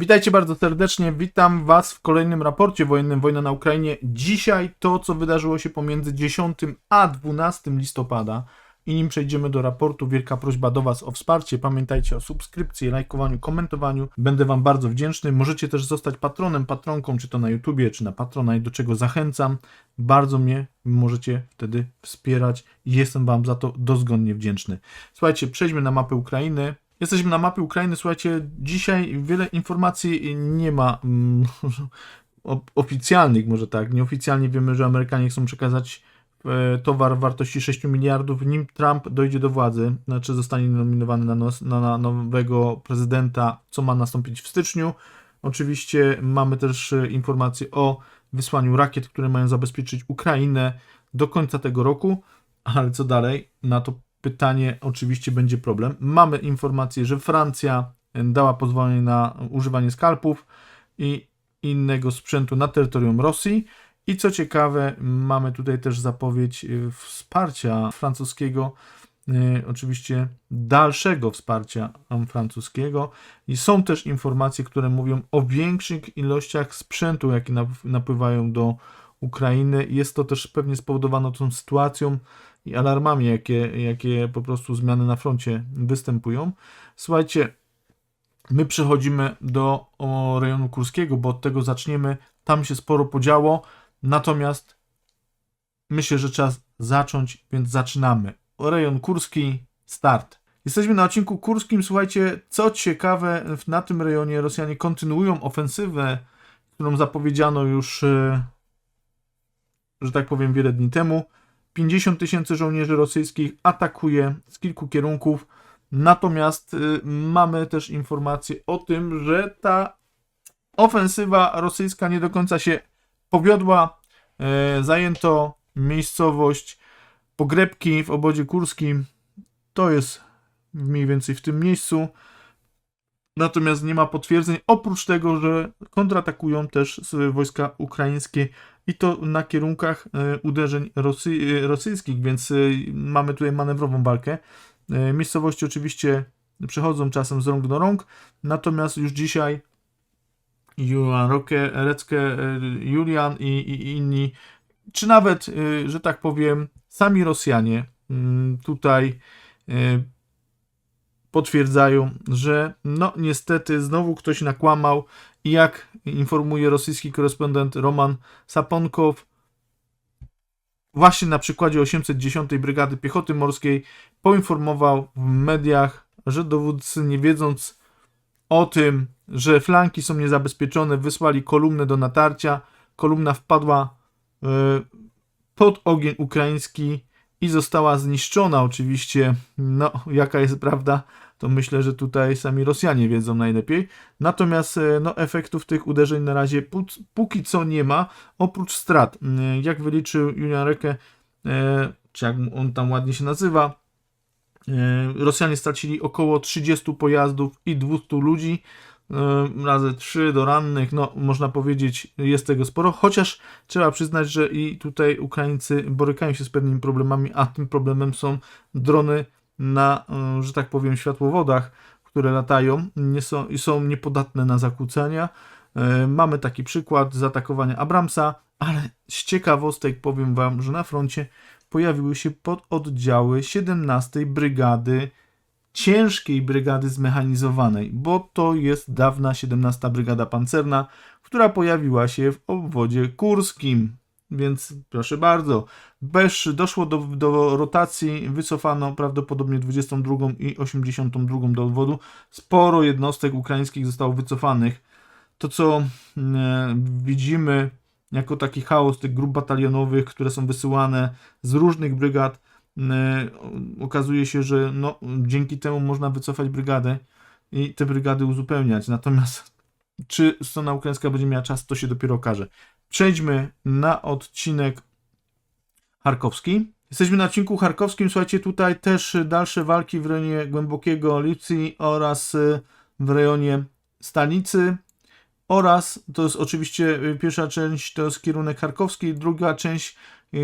Witajcie bardzo serdecznie, witam Was w kolejnym raporcie wojennym Wojna na Ukrainie. Dzisiaj to, co wydarzyło się pomiędzy 10 a 12 listopada i nim przejdziemy do raportu, wielka prośba do Was o wsparcie. Pamiętajcie o subskrypcji, lajkowaniu, komentowaniu. Będę Wam bardzo wdzięczny. Możecie też zostać patronem, patronką, czy to na YouTubie, czy na Patronite, do czego zachęcam. Bardzo mnie możecie wtedy wspierać i jestem Wam za to dozgonnie wdzięczny. Słuchajcie, przejdźmy na mapę Ukrainy. Jesteśmy na mapie Ukrainy. Słuchajcie, dzisiaj wiele informacji nie ma mm, oficjalnych, może tak. Nieoficjalnie wiemy, że Amerykanie chcą przekazać e, towar wartości 6 miliardów, nim Trump dojdzie do władzy, znaczy zostanie nominowany na, nos, na, na nowego prezydenta, co ma nastąpić w styczniu. Oczywiście mamy też e, informacje o wysłaniu rakiet, które mają zabezpieczyć Ukrainę do końca tego roku, ale co dalej? Na to pytanie oczywiście będzie problem. Mamy informację, że Francja dała pozwolenie na używanie skalpów i innego sprzętu na terytorium Rosji. I co ciekawe, mamy tutaj też zapowiedź y, wsparcia francuskiego, y, oczywiście dalszego wsparcia francuskiego. I są też informacje, które mówią o większych ilościach sprzętu, jakie nap- napływają do Ukrainy. Jest to też pewnie spowodowane tą sytuacją i alarmami, jakie, jakie po prostu zmiany na froncie występują. Słuchajcie, my przechodzimy do rejonu kurskiego, bo od tego zaczniemy. Tam się sporo podziało, natomiast myślę, że czas zacząć, więc zaczynamy. Rejon kurski, start. Jesteśmy na odcinku kurskim. Słuchajcie, co ciekawe, na tym rejonie Rosjanie kontynuują ofensywę, którą zapowiedziano już, e, że tak powiem, wiele dni temu. 50 tysięcy żołnierzy rosyjskich atakuje z kilku kierunków. Natomiast y, mamy też informacje o tym, że ta ofensywa rosyjska nie do końca się powiodła. E, Zajęto miejscowość Pogrebki w obozie kurskim. To jest mniej więcej w tym miejscu. Natomiast nie ma potwierdzeń, oprócz tego, że kontratakują też wojska ukraińskie i to na kierunkach e, uderzeń Rosy, e, rosyjskich, więc e, mamy tutaj manewrową walkę. Miejscowości oczywiście przechodzą czasem z rąk do rąk, natomiast już dzisiaj Julian Roque, Recke, Julian i, i inni, czy nawet, że tak powiem, sami Rosjanie mm, tutaj potwierdzają, że no niestety znowu ktoś nakłamał i jak informuje rosyjski korespondent Roman Saponkow, właśnie na przykładzie 810 Brygady Piechoty Morskiej poinformował w mediach, że dowódcy nie wiedząc o tym, że flanki są niezabezpieczone, wysłali kolumnę do natarcia. Kolumna wpadła e, pod ogień ukraiński i została zniszczona oczywiście. No, jaka jest prawda, to myślę, że tutaj sami Rosjanie wiedzą najlepiej. Natomiast e, no, efektów tych uderzeń na razie pó- póki co nie ma, oprócz strat. E, Jak wyliczył Julian Reke, e, czy jak on tam ładnie się nazywa, Rosjanie stracili około 30 pojazdów i 200 ludzi, razy 3 do rannych, no można powiedzieć jest tego sporo, chociaż trzeba przyznać, że i tutaj Ukraińcy borykają się z pewnymi problemami, a tym problemem są drony na, e, że tak powiem, światłowodach, które latają nie są, i są niepodatne na zakłócenia. E, Mamy taki przykład zaatakowania Abramsa, ale z ciekawostek powiem Wam, że na froncie pojawiły się pododdziały 17 Brygady ciężkiej brygady zmechanizowanej, bo to jest dawna 17 Brygada Pancerna, która pojawiła się w obwodzie kurskim. Więc proszę bardzo, Bez, doszło do, do rotacji, wycofano prawdopodobnie 22 i 82 do odwodu. Sporo jednostek ukraińskich zostało wycofanych. To, co e, widzimy jako taki chaos tych grup batalionowych, które są wysyłane z różnych brygad, okazuje się, że no, dzięki temu można wycofać brygadę i te brygady uzupełniać. Natomiast czy strona ukraińska będzie miała czas, to się dopiero okaże. Przejdźmy na odcinek Charkowski. Jesteśmy na odcinku charkowskim. Słuchajcie, tutaj też dalsze walki w rejonie głębokiego Licji oraz y, w rejonie stanicy. Oraz to jest oczywiście y, pierwsza część to jest kierunek charkowski, druga część y,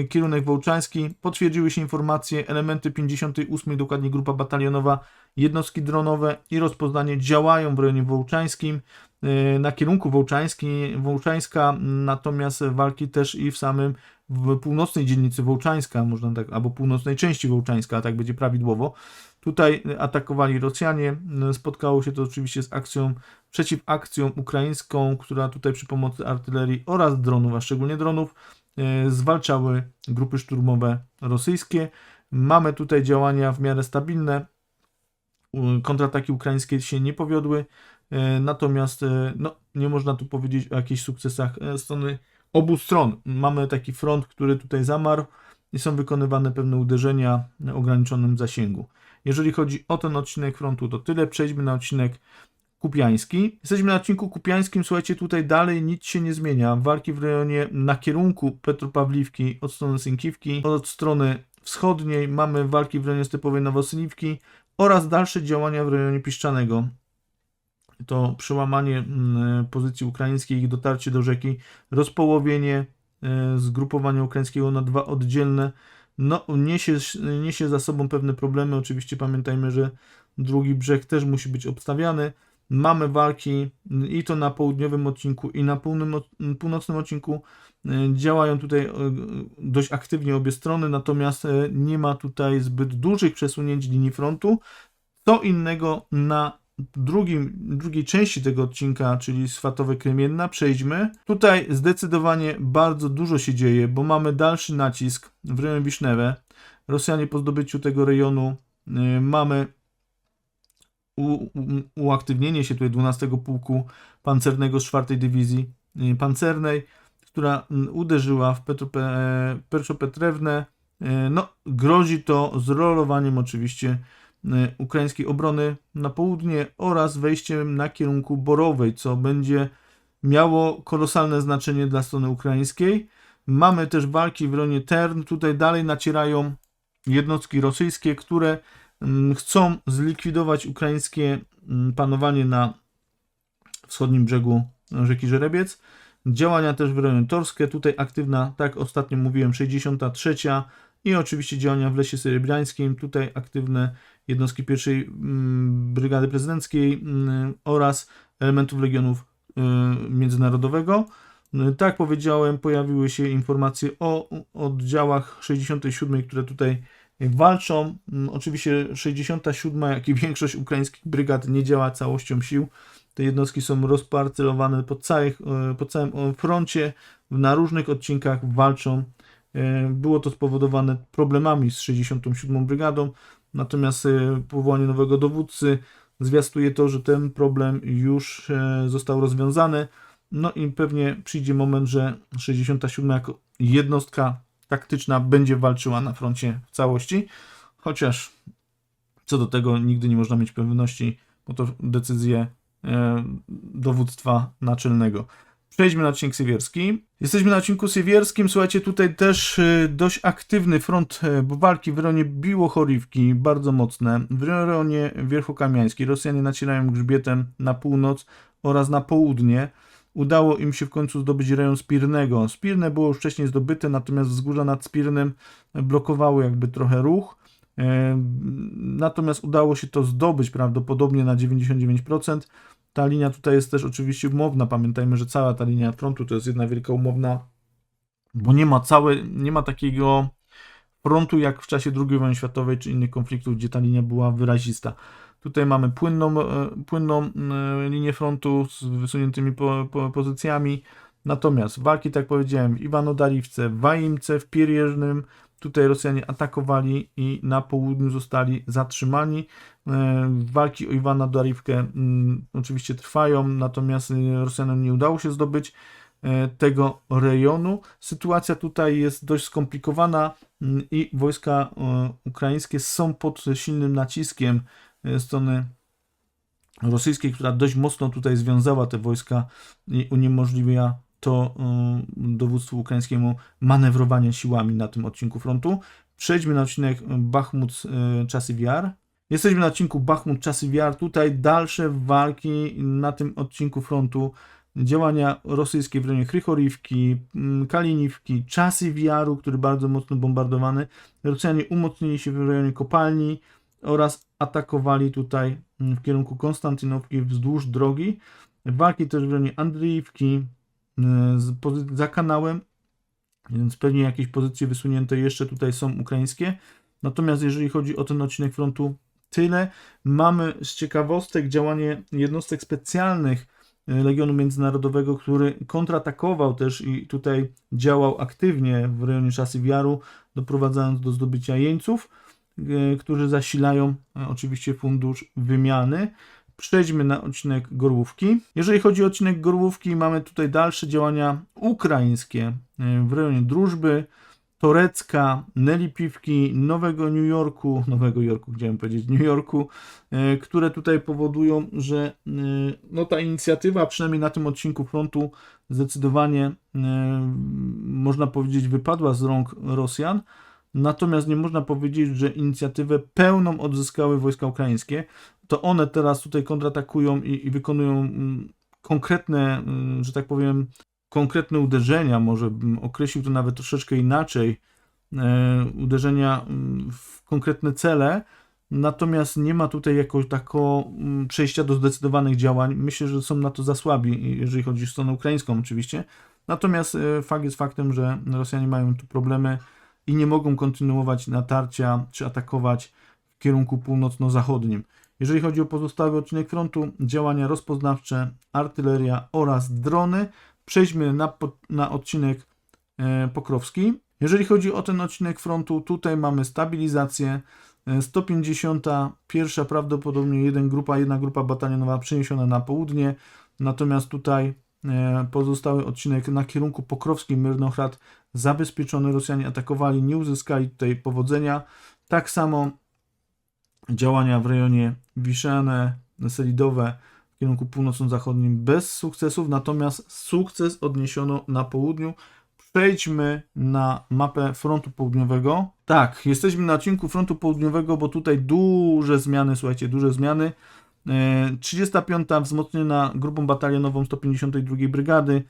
kierunek wołczański. Potwierdziły się informacje, elementy 58, dokładnie grupa batalionowa, jednostki dronowe i rozpoznanie działają w rejonie wołczańskim. e, na kierunku Wołczański, Wołczańska, natomiast walki też i w samym w północnej dzielnicy Wołczańska, można tak, albo północnej części Wołczańska, tak będzie prawidłowo. Tutaj atakowali Rosjanie. Spotkało się to oczywiście z akcją, przeciw akcją ukraińską, która tutaj przy pomocy artylerii oraz dronów, a szczególnie dronów, e, zwalczały grupy szturmowe rosyjskie. Mamy tutaj działania w miarę stabilne. Kontrataki ukraińskie się nie powiodły, e, natomiast e, no, nie można tu powiedzieć o jakichś sukcesach e, strony obu stron. Mamy taki front, który tutaj zamarł i są wykonywane pewne uderzenia o ograniczonym zasięgu. Jeżeli chodzi o ten odcinek frontu, to tyle. Przejdźmy na odcinek kupiański. Jesteśmy na odcinku kupiańskim. Słuchajcie, tutaj dalej nic się nie zmienia. Walki w rejonie na kierunku Petropawliwki od strony Sękiwki, od strony wschodniej mamy walki w rejonie stepowej Nowosyliwki oraz dalsze działania w rejonie Piszczanego. To przełamanie mm, pozycji ukraińskiej, ich dotarcie do rzeki, rozpołowienie e, zgrupowania ukraińskiego na dwa oddzielne no, niesie, niesie za sobą pewne problemy. Oczywiście pamiętajmy, że drugi brzeg też musi być obstawiany. Mamy walki i to na południowym odcinku, i na półnym, północnym odcinku. E, Działają tutaj e, dość aktywnie obie strony, natomiast e, nie ma tutaj zbyt dużych przesunięć linii frontu. Co innego na drugim, drugiej części tego odcinka, czyli Swatowe Kremienna, przejdźmy. Tutaj zdecydowanie bardzo dużo się dzieje, bo mamy dalszy nacisk w rejonie Wisznewe. Rosjanie po zdobyciu tego rejonu mamy u, uaktywnienie się tutaj 12 Pułku Pancernego z 4 Dywizji y, Pancernej, która y, uderzyła w Petrope, Perszopetrewne. Y, No, grozi to zrolowaniem oczywiście y, ukraińskiej obrony na południe oraz wejściem na kierunku Borowej, co będzie miało kolosalne znaczenie dla strony ukraińskiej. Mamy też walki w rejonie Tern. Tutaj dalej nacierają jednostki rosyjskie, które mm, chcą zlikwidować ukraińskie mm, panowanie na wschodnim brzegu rzeki Żerebiec. Działania też w rejonie Torskie. Tutaj aktywna, tak ostatnio mówiłem, 63 i oczywiście działania w Lesie Serebrańskim. Tutaj aktywne jednostki pierwszej mm, Brygady Prezydenckiej mm, oraz elementów Legionów y, Międzynarodowego. Y, Tak powiedziałem, pojawiły się informacje o oddziałach 67, które tutaj walczą. Mm, Oczywiście 67, jak i większość ukraińskich brygad nie działa całością sił. Te jednostki są rozparcelowane po, całych, e, po całym e, froncie, na różnych odcinkach walczą. E, Było to spowodowane problemami z 67 brygadą, natomiast powołanie nowego dowódcy zwiastuje to, że ten problem już został rozwiązany. No i pewnie przyjdzie moment, że 67 jako jednostka taktyczna będzie walczyła na froncie w całości, chociaż co do tego nigdy nie można mieć pewności, bo to decyzje e, dowództwa naczelnego. Przejdźmy na odcinek sywierski. Jesteśmy na odcinku sywierskim. Słuchajcie, tutaj też e, dość aktywny front e, walki w rejonie Biłochorivki, bardzo mocne. W rejonie Wierchokamiańskiej Rosjanie nacierają grzbietem na północ oraz na południe. Udało im się w końcu zdobyć rejon Spirnego. Spirne było już wcześniej zdobyte, natomiast wzgórza nad Spirnem blokowały jakby trochę ruch. E, Natomiast udało się to zdobyć prawdopodobnie na 99%. Ta linia tutaj jest też oczywiście umowna. Pamiętajmy, że cała ta linia frontu to jest jedna wielka umowna, bo nie ma całe, nie ma takiego frontu jak w czasie II wojny światowej czy innych konfliktów, gdzie ta linia była wyrazista. Tutaj mamy płynną, e, płynną e, linię frontu z wysuniętymi po, po, pozycjami. Natomiast walki, tak powiedziałem, w Iwanodariwce, w Waimce, w Pierjeżnym, tutaj Rosjanie atakowali i na południu zostali zatrzymani. E, Walki o Iwana Dariwkę mm, oczywiście trwają, natomiast Rosjanom nie udało się zdobyć tego rejonu. Sytuacja tutaj jest dość skomplikowana mm, i wojska ukraińskie są pod silnym naciskiem strony rosyjskiej, która dość mocno tutaj związała te wojska i uniemożliwia to y, dowództwu ukraińskiemu manewrowanie siłami na tym odcinku frontu. Przejdźmy na odcinek Bachmut y, Czasy Wiar. Jesteśmy na odcinku Bachmut Czasy Wiar. Tutaj dalsze walki na tym odcinku frontu. Działania rosyjskie w rejonie Krychorivki, mm, Kaliniwki, Czasy Wiaru, który bardzo mocno bombardowany. Rosjanie umocnili się w rejonie kopalni oraz atakowali tutaj mm, w kierunku Konstantynówki wzdłuż drogi. Walki też w rejonie z pozy- za kanałem, więc pewnie jakieś pozycje wysunięte jeszcze tutaj są ukraińskie. Natomiast jeżeli chodzi o ten odcinek frontu, tyle. Mamy z ciekawostek działanie jednostek specjalnych e, Legionu Międzynarodowego, który kontratakował też i tutaj działał aktywnie w rejonie Czasy Wiaru, doprowadzając do zdobycia jeńców, którzy zasilają e, oczywiście fundusz wymiany. Przejdźmy na odcinek Gorłówki. Jeżeli chodzi o odcinek Gorłówki, mamy tutaj dalsze działania ukraińskie e, w rejonie Drużby, Torecka, Nelipiwki, Nowego New Yorku, Nowego Jorku chciałem powiedzieć, New Yorku, e, które tutaj powodują, że e, no, ta inicjatywa, przynajmniej na tym odcinku frontu, zdecydowanie e, można powiedzieć wypadła z rąk Rosjan. Natomiast nie można powiedzieć, że inicjatywę pełną odzyskały wojska ukraińskie. To one teraz tutaj kontratakują i, i wykonują mm, konkretne, mm, że tak powiem, konkretne uderzenia, może bym określił to nawet troszeczkę inaczej, e, uderzenia mm, w konkretne cele, natomiast nie ma tutaj jakoś mm, przejścia do zdecydowanych działań. Myślę, że są na to za słabi, jeżeli chodzi o stronę ukraińską oczywiście. Natomiast e, fakt jest faktem, że Rosjanie mają tu problemy i nie mogą kontynuować natarcia czy atakować w kierunku północno-zachodnim. Jeżeli chodzi o pozostały odcinek frontu, działania rozpoznawcze, artyleria oraz drony, przejdźmy na, na odcinek e, Pokrowski. Jeżeli chodzi o ten odcinek frontu, tutaj mamy stabilizację. e, 151 prawdopodobnie jeden grupa, jedna grupa batalionowa przeniesiona na południe, natomiast tutaj e, pozostały odcinek na kierunku Pokrowskim, Myrnochrad zabezpieczony, Rosjanie atakowali, nie uzyskali tutaj powodzenia. Tak samo działania w rejonie Wiszane, Selidowe w kierunku północno-zachodnim bez sukcesów, natomiast sukces odniesiono na południu. Przejdźmy na mapę frontu południowego. Tak, jesteśmy na odcinku frontu południowego, bo tutaj duże zmiany, słuchajcie, duże zmiany. E, 35. wzmocniona grupą batalionową 152 Brygady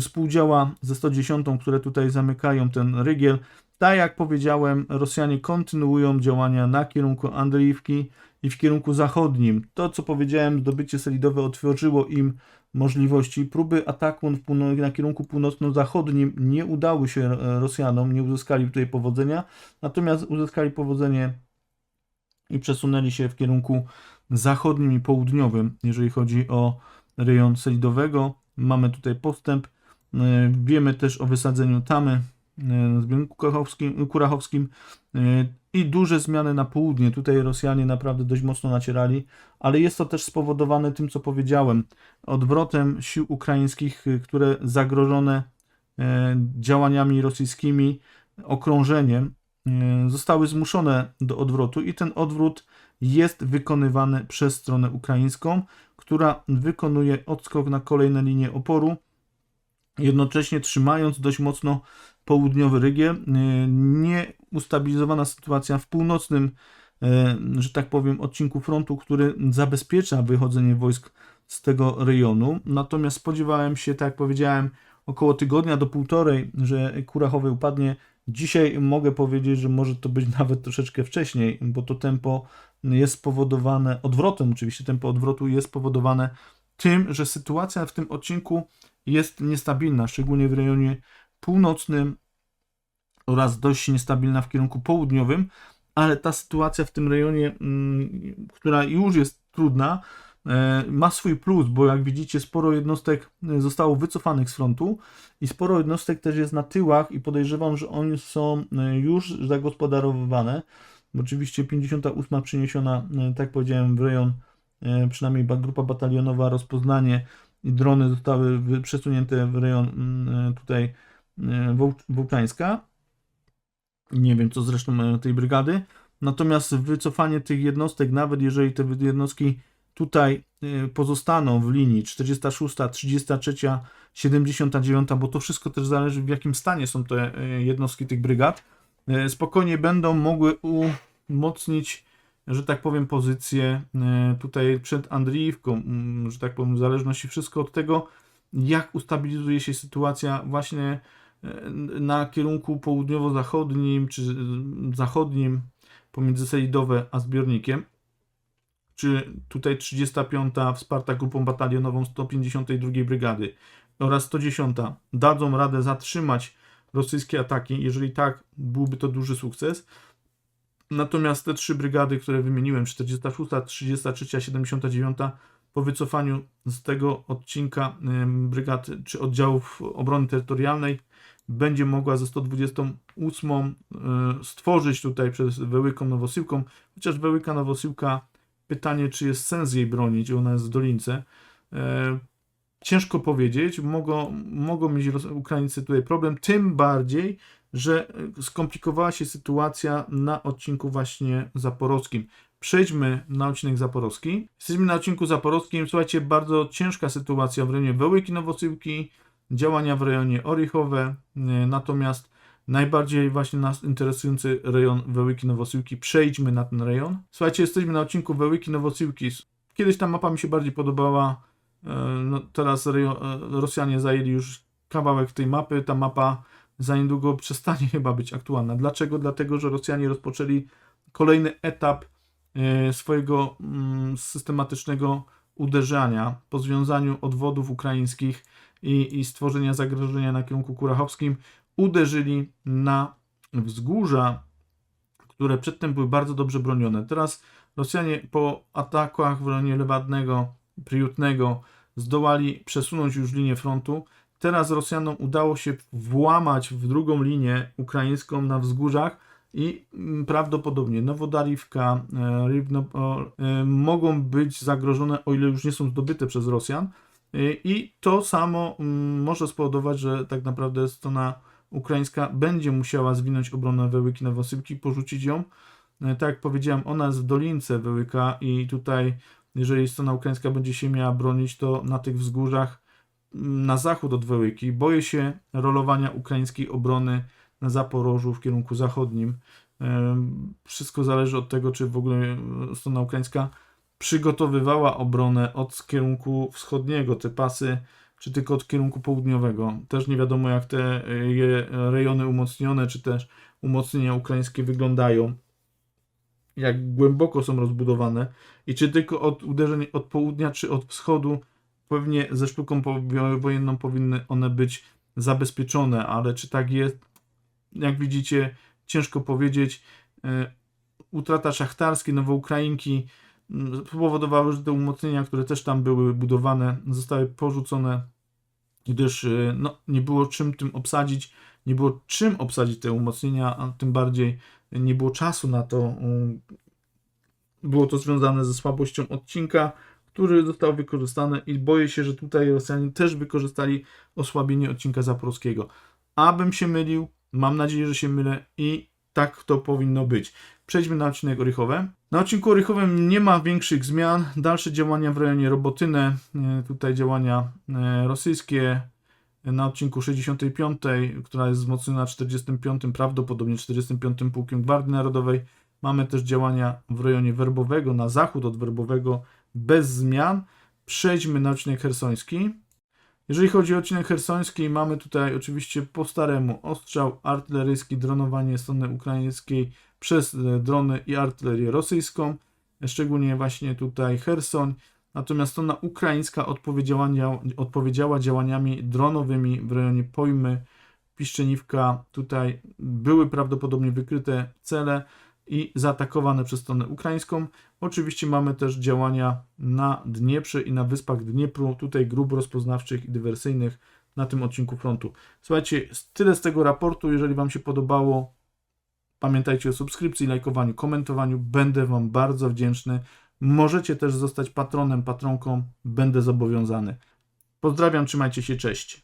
współdziała ze 110, które tutaj zamykają ten rygiel. Tak jak powiedziałem, Rosjanie kontynuują działania na kierunku Andriivki i w kierunku zachodnim. To, co powiedziałem, zdobycie selidowe otworzyło im możliwości. Próby ataku na kierunku północno-zachodnim nie udały się e, Rosjanom, nie uzyskali tutaj powodzenia, natomiast uzyskali powodzenie i przesunęli się w kierunku zachodnim i południowym, jeżeli chodzi o rejon selidowego. Mamy tutaj postęp. E, Wiemy też o wysadzeniu tamy e, na zbiorniku kurachowskim, kurachowskim e, i duże zmiany na południe. Tutaj Rosjanie naprawdę dość mocno nacierali, ale jest to też spowodowane tym, co powiedziałem, odwrotem sił ukraińskich, które zagrożone działaniami rosyjskimi, okrążeniem, zostały zmuszone do odwrotu i ten odwrót jest wykonywany przez stronę ukraińską, która wykonuje odskok na kolejne linie oporu, jednocześnie trzymając dość mocno południowy rygiel. Yy, Nieustabilizowana sytuacja w północnym, yy, że tak powiem, odcinku frontu, który zabezpiecza wychodzenie wojsk z tego rejonu. Natomiast spodziewałem się, tak jak powiedziałem, około tygodnia do półtorej, że Kurachowy upadnie. Dzisiaj mogę powiedzieć, że może to być nawet troszeczkę wcześniej, bo to tempo jest spowodowane, odwrotem. Oczywiście, tempo odwrotu jest spowodowane tym, że sytuacja w tym odcinku jest niestabilna, szczególnie w rejonie północnym oraz dość niestabilna w kierunku południowym, ale ta sytuacja w tym rejonie, mm, która już jest trudna, ma swój plus, bo jak widzicie, sporo jednostek e, zostało wycofanych z frontu i sporo jednostek też jest na tyłach i podejrzewam, że one są e, już zagospodarowywane. Oczywiście 58 przeniesiona, e, tak powiedziałem, w rejon, e, przynajmniej grupa batalionowa, rozpoznanie i drony zostały przesunięte w rejon e, tutaj e, Woł- Wołczańska. Nie wiem, co zresztą e, tej brygady. Natomiast wycofanie tych jednostek, nawet jeżeli te jednostki tutaj e, pozostaną w linii 46, 33, 79, bo to wszystko też zależy w jakim stanie są te e, jednostki tych brygad, e, spokojnie będą mogły umocnić, że tak powiem, pozycję tutaj przed Andriivką, mm, że tak powiem, w zależności wszystko od tego, jak ustabilizuje się sytuacja właśnie na kierunku południowo-zachodnim czy zachodnim pomiędzy Selidowe a zbiornikiem. Czy tutaj 35. wsparta grupą batalionową 152 Brygady oraz 110 dadzą radę zatrzymać rosyjskie ataki. Jeżeli tak, byłby to duży sukces. Natomiast te trzy brygady, które wymieniłem, 46, 33, 79, po wycofaniu z tego odcinka brygad czy oddziałów obrony terytorialnej, będzie mogła ze 128 y, stworzyć tutaj przez Wełyką Nowosyłką, chociaż Wełyka Nowosyłka, pytanie, czy jest sens jej bronić, ona jest w Dolince. E, Ciężko powiedzieć, mogą, mogą mieć Ukraińcy tutaj problem, tym bardziej, że e, skomplikowała się sytuacja na odcinku właśnie zaporowskim. Przejdźmy na odcinek zaporowski. Jesteśmy na odcinku zaporowskim. Słuchajcie, bardzo ciężka sytuacja w rejonie Wełyki Nowosyłki, działania w rejonie Orychowe, e, natomiast najbardziej właśnie nas interesujący rejon Wełyki Nowosyłki. Przejdźmy na ten rejon. Słuchajcie, jesteśmy na odcinku Wełyki Nowosyłki. Kiedyś ta mapa mi się bardziej podobała. E, No, teraz rejo- e, Rosjanie zajęli już kawałek tej mapy. Ta mapa za niedługo przestanie chyba być aktualna. Dlaczego? Dlatego, że Rosjanie rozpoczęli kolejny etap e, swojego mm, systematycznego uderzania po związaniu odwodów ukraińskich i, i stworzenia zagrożenia na kierunku kurachowskim. Uderzyli na wzgórza, które przedtem były bardzo dobrze bronione. Teraz Rosjanie po atakach w rejonie Lewatnego, Priutnego zdołali przesunąć już linię frontu. Teraz Rosjanom udało się włamać w drugą linię ukraińską na wzgórzach i mm, prawdopodobnie Nowodariwka, e, Rivno, o, e, mogą być zagrożone, o ile już nie są zdobyte przez Rosjan. E, I to samo mm, może spowodować, że tak naprawdę strona ukraińska będzie musiała zwinąć obronę Wełyki Nowosyłki, porzucić ją. E, Tak jak powiedziałem, ona jest w dolince Wełyka i tutaj, jeżeli strona ukraińska będzie się miała bronić, to na tych wzgórzach m, na zachód od Wełyki boję się rolowania ukraińskiej obrony na Zaporożu w kierunku zachodnim. Em, Wszystko zależy od tego, czy w ogóle e, strona ukraińska przygotowywała obronę od kierunku wschodniego, te pasy, czy tylko od kierunku południowego. Też nie wiadomo, jak te rejony umocnione, czy też umocnienia ukraińskie wyglądają jak głęboko są rozbudowane i czy tylko od uderzeń od południa, czy od wschodu, pewnie ze sztuką wojenną powinny one być zabezpieczone, ale czy tak jest, jak widzicie, ciężko powiedzieć. E, Utrata szachtarskie, Nowoukrajinki mm, spowodowały, że te umocnienia, które też tam były budowane, zostały porzucone, gdyż e, no, nie było czym tym obsadzić, nie było czym obsadzić te umocnienia, a tym bardziej nie było czasu na to. um, Było to związane ze słabością odcinka, który został wykorzystany i boję się, że tutaj Rosjanie też wykorzystali osłabienie odcinka zaporowskiego. Abym się mylił, mam nadzieję, że się mylę i tak to powinno być. Przejdźmy na odcinek Orychowe. Na odcinku Orychowym nie ma większych zmian. Dalsze działania w rejonie Robotyny, e, tutaj działania e, rosyjskie, na odcinku 65, która jest wzmocniona 45, prawdopodobnie 45 Pułkiem Gwardii Narodowej. Mamy też działania w rejonie Werbowego, na zachód od Werbowego, bez zmian. Przejdźmy na odcinek hersoński. Jeżeli chodzi o odcinek hersoński, mamy tutaj oczywiście po staremu ostrzał artyleryjski, dronowanie strony ukraińskiej przez e, drony i artylerię rosyjską, szczególnie właśnie tutaj Hersoń. Natomiast strona ukraińska odpowiedziała, odpowiedziała działaniami dronowymi w rejonie Pojmy, Piszczeniwka. Tutaj były prawdopodobnie wykryte cele i zaatakowane przez stronę ukraińską. Oczywiście mamy też działania na Dnieprze i na wyspach Dniepru, tutaj grup rozpoznawczych i dywersyjnych na tym odcinku frontu. Słuchajcie, tyle z tego raportu. Jeżeli Wam się podobało, pamiętajcie o subskrypcji, lajkowaniu, komentowaniu. Będę Wam bardzo wdzięczny. Możecie też zostać patronem, patronką. Będę zobowiązany. Pozdrawiam, trzymajcie się, cześć.